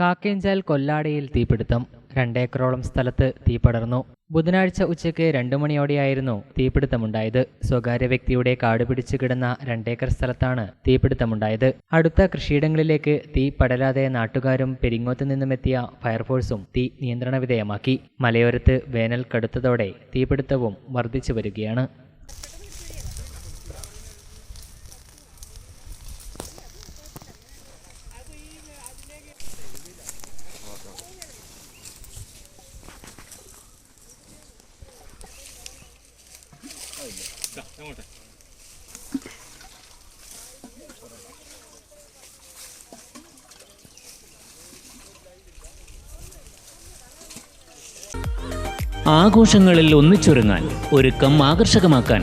കാക്കേഞ്ചാൽ കൊല്ലാടിയിൽ തീപിടുത്തം. രണ്ടേക്കറോളം സ്ഥലത്ത് തീ പടർന്നു. ബുധനാഴ്ച ഉച്ചയ്ക്ക് രണ്ടു മണിയോടെയായിരുന്നു തീപിടുത്തമുണ്ടായത്. സ്വകാര്യ വ്യക്തിയുടെ കാട് പിടിച്ചു കിടന്ന രണ്ടേക്കർ സ്ഥലത്താണ് തീപിടുത്തമുണ്ടായത്. അടുത്ത കൃഷിയിടങ്ങളിലേക്ക് തീ പടരാതെ നാട്ടുകാരും പെരിങ്ങോത്ത് നിന്നുമെത്തിയ ഫയർഫോഴ്സും തീ നിയന്ത്രണ വിധേയമാക്കി. മലയോരത്ത് വേനൽ കടുത്തതോടെ തീപിടുത്തവും വർദ്ധിച്ചു വരികയാണ്. ആഘോഷങ്ങളിൽ ഒന്നിച്ചൊരുങ്ങാൻ ഒരുക്കം ആകർഷകമാക്കാൻ